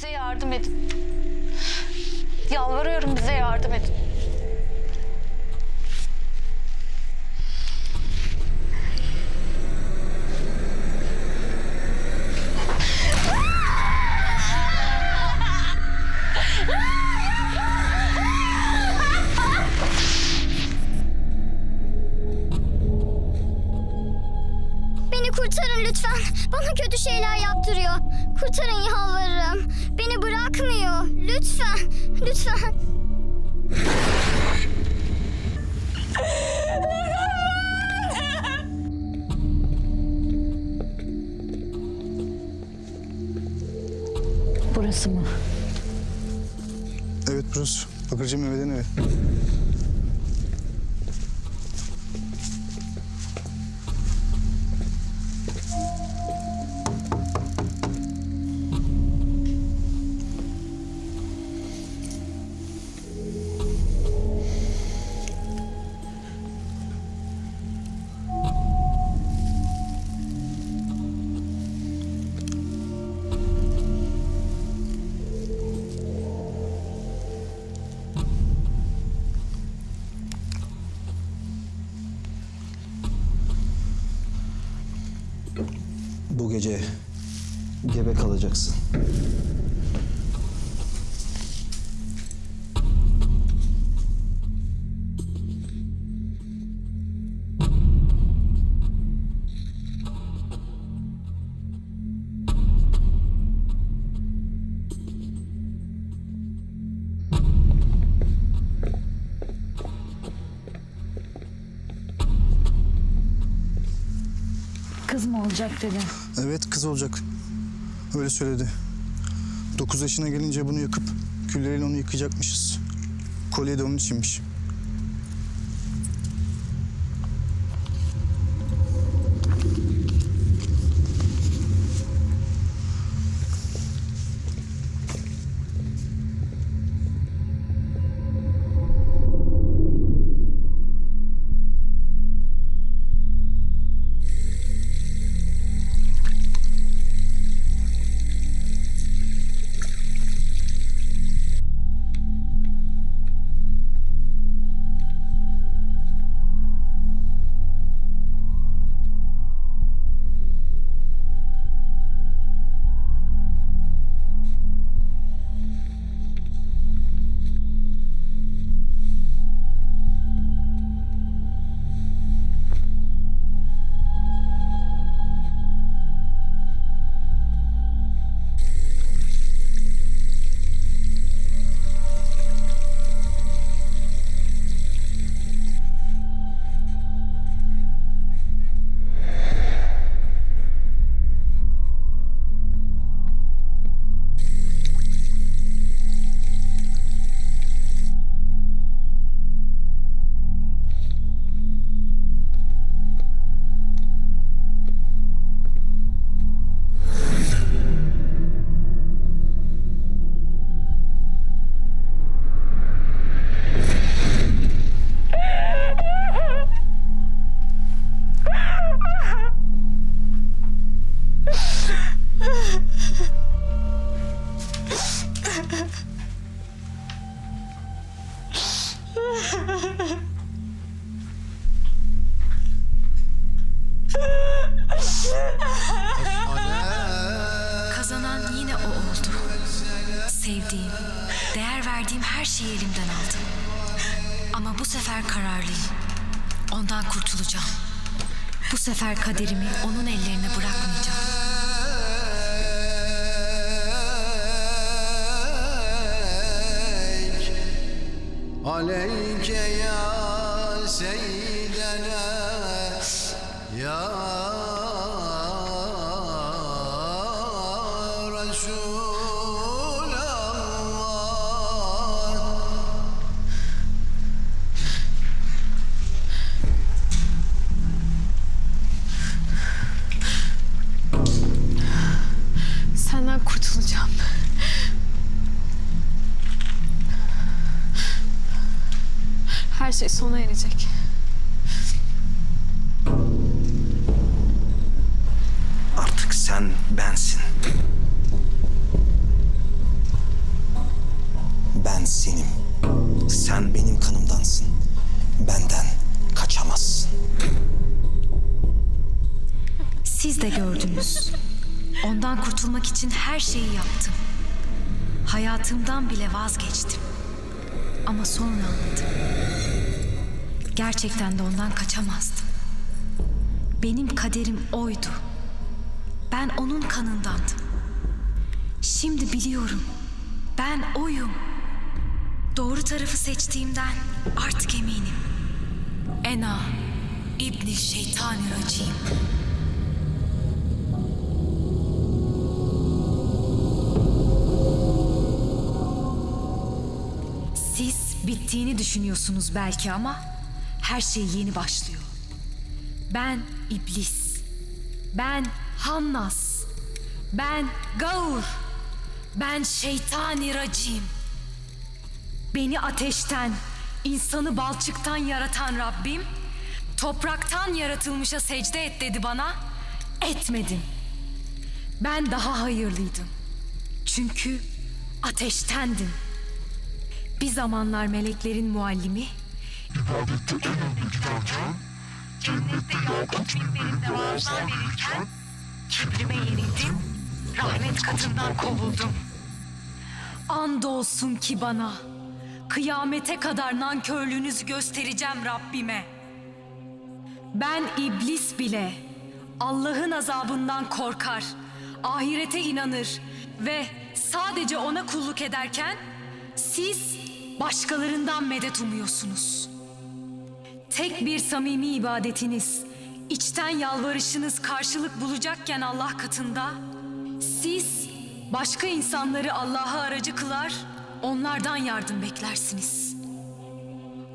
Bize yardım edin. Yalvarıyorum bize yardım edin. Beni kurtarın lütfen. Bana kötü şeyler yaptırıyor. Kurtarın yalvarırım. Beni bırakmıyor. Lütfen. Lütfen. Burası mı? Evet burası. Bakırcı Mehmet'in evi. Bu gece gebe kalacaksın. Kız mı olacak dedi. Evet kız olacak. Öyle söyledi. 9 yaşına gelince bunu yakıp külleriyle onu yıkayacakmışız. Kolye de onun içinmiş. sevdiğim, değer verdiğim her şeyi elimden aldım. Ama bu sefer kararlıyım. Ondan kurtulacağım. Bu sefer kaderimi onun ellerine bırakmayacağım. Aleyke ya seyyidena ya şey sona erecek. Artık sen bensin. Ben senim. Sen benim kanımdansın. Benden kaçamazsın. Siz de gördünüz. Ondan kurtulmak için her şeyi yaptım. Hayatımdan bile vazgeçtim. Ama sonra anladım. Gerçekten de ondan kaçamazdım. Benim kaderim oydu. Ben onun kanındandım. Şimdi biliyorum. Ben oyum. Doğru tarafı seçtiğimden artık eminim. Ena İbni Şeytanirracim. Siz bittiğini düşünüyorsunuz belki ama her şey yeni başlıyor. Ben iblis. Ben Hannas. Ben Gaur. Ben şeytani racim. Beni ateşten, insanı balçıktan yaratan Rabbim, topraktan yaratılmışa secde et dedi bana. Etmedim. Ben daha hayırlıydım. Çünkü ateştendim. Bir zamanlar meleklerin muallimi, cennette yakut minberinde vaazlar verirken kibrime yenildim, rahmet katından kovuldum. Andolsun ki bana, kıyamete kadar nankörlüğünüzü göstereceğim Rabbime. Ben iblis bile Allah'ın azabından korkar, ahirete inanır ve sadece ona kulluk ederken siz başkalarından medet umuyorsunuz. Tek bir samimi ibadetiniz, içten yalvarışınız karşılık bulacakken Allah katında, siz başka insanları Allah'a aracı kılar, onlardan yardım beklersiniz.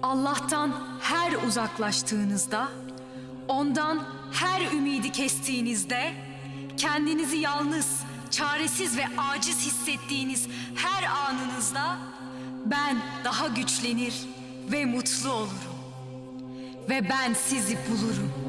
Allah'tan her uzaklaştığınızda, ondan her ümidi kestiğinizde, kendinizi yalnız, çaresiz ve aciz hissettiğiniz her anınızda ben daha güçlenir ve mutlu olurum. Ve ben sizi bulurum.